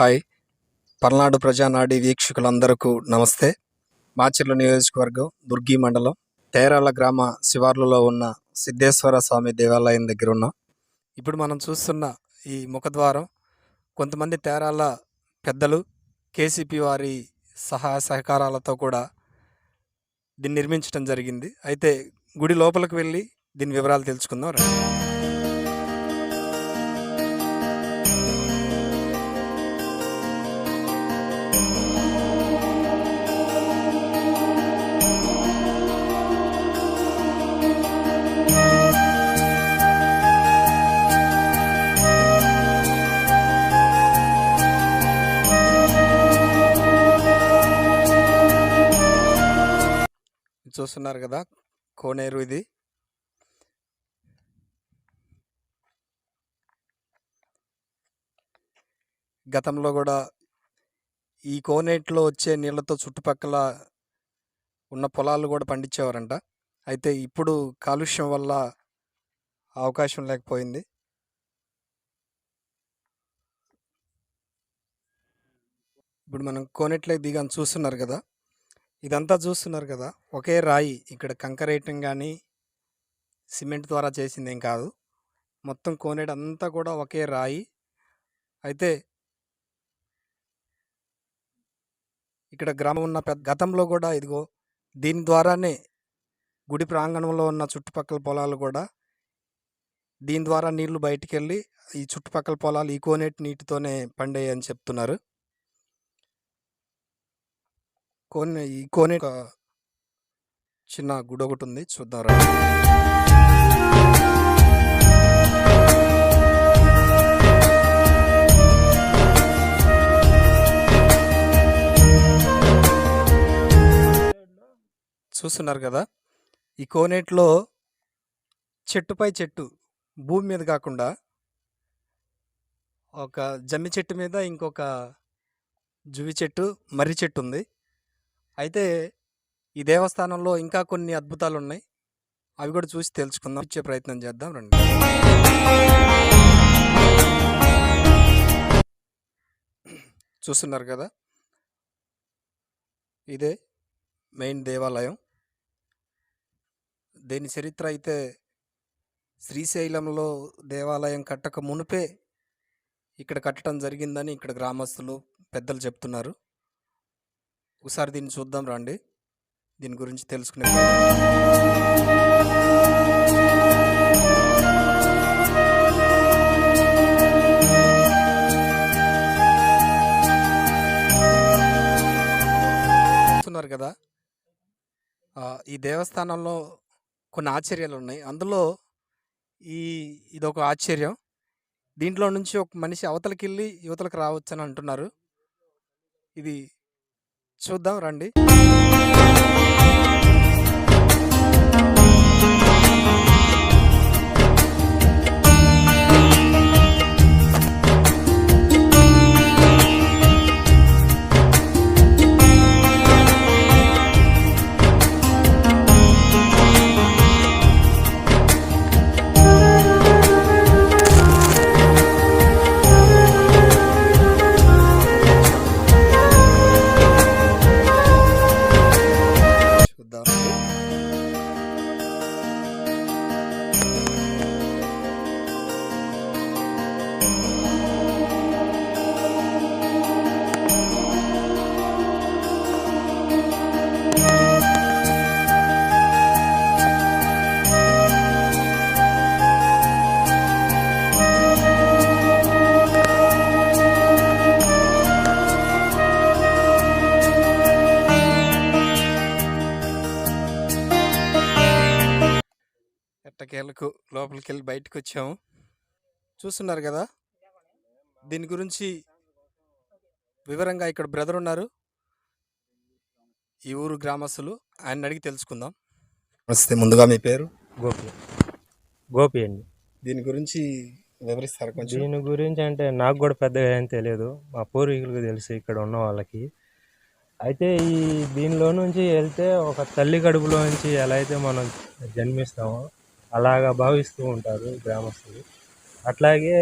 Hi. Palnadu ప్రజానాడి వీక్షకులందరకు నమస్తే. మాచర్ల నియోజకవర్గం దుర్గి మండలం తేరాల గ్రామ శివార్లలో ఉన్న సిద్ధేశ్వర స్వామి దేవాలయం దగ్గర ఉన్నాం ఇప్పుడు మనం చూస్తున్న ఈ ముఖద్వారం కొంతమంది తేరాల పెద్దలు కేసీపీ వారి సహాయ సహకారాలతో కూడా దీన్ని నిర్మించడం జరిగింది. అయితే గుడి లోపలికి వెళ్ళి దీని వివరాలు తెలుసుకుందాం చూస్తున్నారు కదా కోనేరు ఇది. గతంలో కూడా ఈ కోనేటిలో వచ్చే నీళ్ళతో చుట్టుపక్కల ఉన్న పొలాలు కూడా పండించేవారంట. అయితే ఇప్పుడు కాలుష్యం వల్ల అవకాశం లేకపోయింది. ఇప్పుడు మనం కోనేట్లోకి దిగాను చూస్తున్నారు కదా. ఇదంతా చూస్తున్నారు కదా! ఒకే రాయి. ఇక్కడ కంకరేయటం కానీ సిమెంట్ ద్వారా చేసింది ఏం కాదు. మొత్తం కోనేడు అంతా కూడా ఒకే రాయి. అయితే ఇక్కడ గ్రామం ఉన్న పెద్ద గతంలో కూడా ఇదిగో దీని ద్వారానే గుడి ప్రాంగణంలో ఉన్న చుట్టుపక్కల పొలాలు కూడా దీని ద్వారా నీళ్ళు బయటికి వెళ్ళి ఈ చుట్టుపక్కల పొలాలు ఈ కోనేటి నీటితోనే పండేయని చెప్తున్నారు. కోనే ఈ కోనే ఒక చిన్న గుడి ఒకటి ఉంది చూద్దాం రండి. చూస్తున్నారు కదా? ఈ కోనేట్లో చెట్టుపై చెట్టు భూమి మీద కాకుండా ఒక జమ్మి చెట్టు మీద ఇంకొక జువి చెట్టు మర్రి చెట్టు ఉంది. అయితే ఈ దేవస్థానంలో ఇంకా కొన్ని అద్భుతాలు ఉన్నాయి అవి కూడా చూసి తెలుసుకుందాం. ఇచ్చే ప్రయత్నం చేద్దాం. రండి. చూస్తున్నారు కదా? ఇదే మెయిన్ దేవాలయం. దీని చరిత్ర అయితే శ్రీశైలంలో దేవాలయం కట్టక మునుపే ఇక్కడ కట్టడం జరిగిందని ఇక్కడ గ్రామస్తులు పెద్దలు చెప్తున్నారు. ఒకసారి దీన్ని చూద్దాం రండి. దీని గురించి తెలుసుకునే చూస్తున్నారు కదా? ఈ దేవస్థానంలో కొన్ని ఆశ్చర్యాలు ఉన్నాయి. అందులో ఈ ఇదొక ఆశ్చర్యం. దీంట్లో నుంచి ఒక మనిషి అవతలకి వెళ్ళి యువతలకు రావచ్చు అని అంటున్నారు. ఇది చూద్దాం రండి. ఎట్టకేలకు లోపలికి వెళ్ళి బయటకు వచ్చాము చూస్తున్నారు కదా? దీని గురించి వివరంగా ఇక్కడ బ్రదర్ ఉన్నారు. ఈ ఊరు గ్రామస్తులు. ఆయన అడిగి తెలుసుకుందాం. నమస్తే ముందుగా మీ పేరు? గోపి. గోపి అండి. దీని గురించి వివరిస్తారు కొంచెం? దీని గురించి అంటే నాకు కూడా పెద్దగా ఏం తెలియదు. మా పూర్వీకులకు తెలుసు ఇక్కడ ఉన్న వాళ్ళకి. అయితే ఈ దీనిలో నుంచి వెళ్తే ఒక తల్లి కడుపులో నుంచి ఎలా అయితే మనం జన్మిస్తామో అలాగా భావిస్తూ ఉంటారు గ్రామస్తులు. అట్లాగే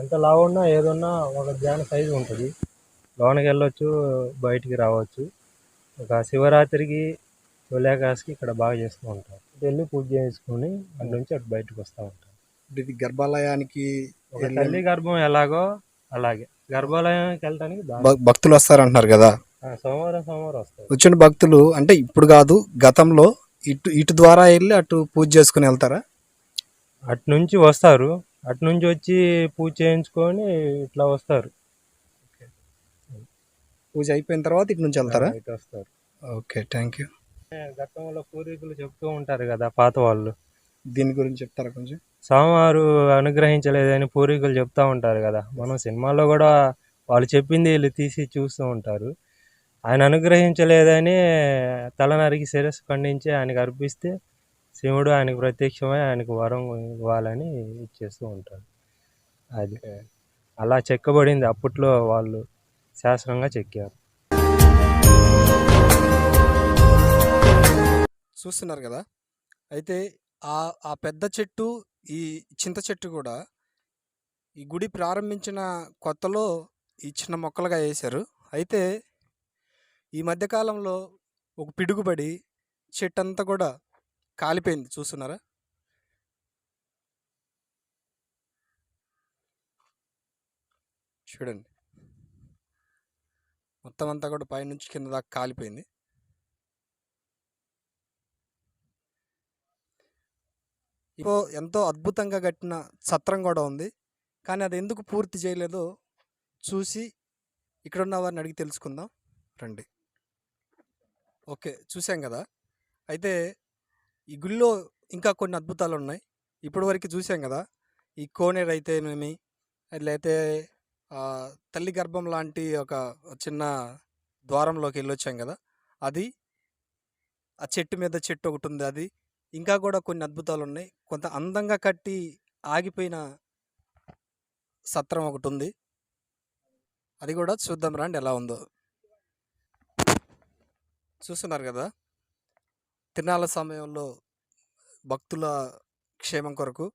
ఎంత లావు ఉన్నా ఏదున్నా ఒక జాన సైజు ఉంటుంది. లోనకి వెళ్ళొచ్చు బయటికి రావచ్చు. ఒక శివరాత్రికి తొలేకాశకి ఇక్కడ బాగా చేస్తూ ఉంటారు. వెళ్ళి పూజ చేసుకొని అటు నుంచి అటు బయటకు వస్తూ ఉంటారు. ఇది గర్భాలయానికి తల్లి గర్భం ఎలాగో అలాగే. గర్భాలయానికి వెళ్ళడానికి భక్తులు వస్తారంటున్నారు కదా. సోమవారం సోమవారం వస్తారు. వచ్చిన భక్తులు అంటే ఇప్పుడు కాదు గతంలో ఇటు ఇటు ద్వారా వెళ్ళి అటు పూజ చేసుకుని వెళ్తారా? అటు నుంచి వస్తారు. అటు నుంచి వచ్చి పూజ చేయించుకొని ఇట్లా వస్తారు. పూజ అయిపోయిన తర్వాత ఇటు నుంచి వెళ్తారా? ఇటు వస్తారు. Okay thank you. గతంలో పూర్వీకులు చెప్తూ ఉంటారు కదా పాత వాళ్ళు. దీని గురించి చెప్తారా కొంచెం? స్వామివారు అనుగ్రహించలేదని పూర్వీకులు చెప్తా ఉంటారు కదా. మనం సినిమాల్లో కూడా వాళ్ళు చెప్పింది వీళ్ళు తీసి చూస్తూ ఉంటారు. ఆయన అనుగ్రహించలేదని తల నరికి శిరస్సు ఖండించి ఆయనకు అర్పిస్తే శివుడు ఆయనకు ప్రత్యక్షమై ఆయనకు వరం ఇవ్వాలని ఇచ్చేస్తూ ఉంటారు అది అలా చెక్కబడింది. అప్పట్లో వాళ్ళు శాస్త్రంగా చెక్కారు. చూస్తున్నారు కదా? అయితే ఆ ఆ పెద్ద చెట్టు ఈ చింత చెట్టు కూడా ఈ గుడి ప్రారంభించిన కొత్తలో ఈ చిన్న మొక్కలుగా వేశారు. అయితే ఈ మధ్యకాలంలో ఒక పిడుగుబడి చెట్టు అంతా కూడా కాలిపోయింది. చూస్తున్నారా? చూడండి. మొత్తం అంతా కూడా పైనుంచి కింద దాకా కాలిపోయింది. ఇప్పుడు ఎంతో అద్భుతంగా కట్టిన సత్రం కూడా ఉంది. కానీ అది ఎందుకు పూర్తి చేయలేదో చూసి ఇక్కడ ఉన్న వారిని అడిగి తెలుసుకుందాం. రండి. ఓకే. చూసాం కదా! అయితే ఈ గుళ్ళో ఇంకా కొన్ని అద్భుతాలు ఉన్నాయి ఇప్పటి వరకు చూసాం కదా! ఈ కోనేరు అయితే మేమి లేకపోతే తల్లి గర్భం లాంటి ఒక చిన్న ద్వారంలోకి వెళ్ళొచ్చాం కదా! అది ఆ చెట్టు మీద చెట్టు ఒకటి ఉంది అది. ఇంకా కూడా కొన్ని అద్భుతాలు ఉన్నాయి కొంత అందంగా కట్టి ఆగిపోయిన సత్రం ఒకటి ఉంది. అది కూడా చూద్దాం రండి ఎలా ఉందో. చూస్తున్నారు కదా! తిరణాల సమయంలో భక్తుల క్షేమం కొరకు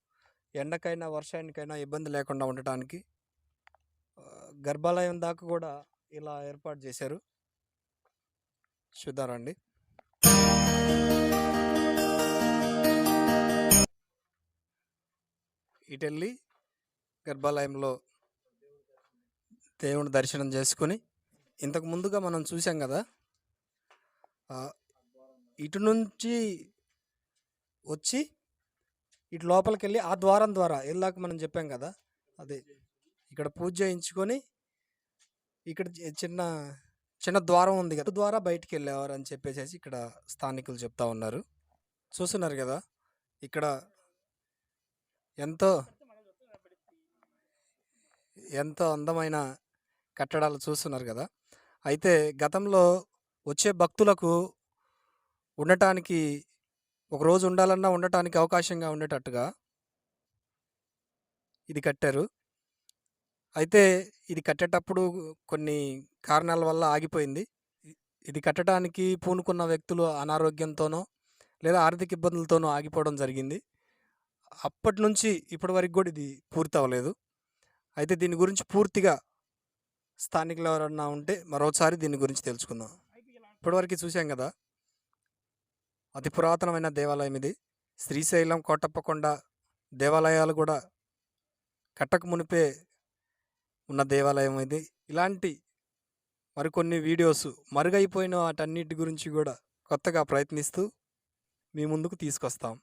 ఎండకైనా వర్షానికైనా ఇబ్బంది లేకుండా ఉండటానికి గర్భాలయం దాకా కూడా ఇలా ఏర్పాటు చేశారు. చూద్దారండి ఇటెళ్ళి గర్భాలయంలో దేవుని దర్శనం చేసుకొని ఇంతకు ముందుగా మనం చూసాం కదా! ఇటు నుంచి వచ్చి ఇటు లోపలికి వెళ్ళి ఆ ద్వారం ద్వారా వెళ్ళాక మనం చెప్పాం కదా అదే ఇక్కడ పూజ చేయించుకొని ఇక్కడ చిన్న చిన్న ద్వారం ఉంది కదా ద్వారా బయటికి వెళ్ళేవారు అని చెప్పేసి ఇక్కడ స్థానికులు చెప్తా ఉన్నారు. చూస్తున్నారు కదా ఇక్కడ ఎంతో ఎంతో అందమైన కట్టడాలు చూస్తున్నారు కదా. అయితే గతంలో వచ్చే భక్తులకు ఉండటానికి ఒకరోజు ఉండాలన్నా ఉండటానికి అవకాశంగా ఉండేటట్టుగా ఇది కట్టారు. అయితే ఇది కట్టేటప్పుడు కొన్ని కారణాల వల్ల ఆగిపోయింది. ఇది కట్టడానికి పూనుకున్న వ్యక్తులు అనారోగ్యంతోనో లేదా ఆర్థిక ఇబ్బందులతోనో ఆగిపోవడం జరిగింది. అప్పటి నుంచి ఇప్పటి వరకు కూడా ఇది పూర్తి అవ్వలేదు అయితే దీని గురించి పూర్తిగా స్థానికులు ఎవరన్నా ఉంటే మరోసారి దీని గురించి తెలుసుకుందాం. ఇప్పటివరకు చూసాం కదా! అతి పురాతనమైన దేవాలయం ఇది. శ్రీశైలం కోటప్పకొండ దేవాలయాలు కూడా కట్టకు మునిపే ఉన్న దేవాలయం ఇది. ఇలాంటి మరికొన్ని వీడియోస్ మరుగైపోయిన వాటన్నిటి గురించి కూడా కొత్తగా ప్రయత్నిస్తూ మీ ముందుకు తీసుకొస్తాం.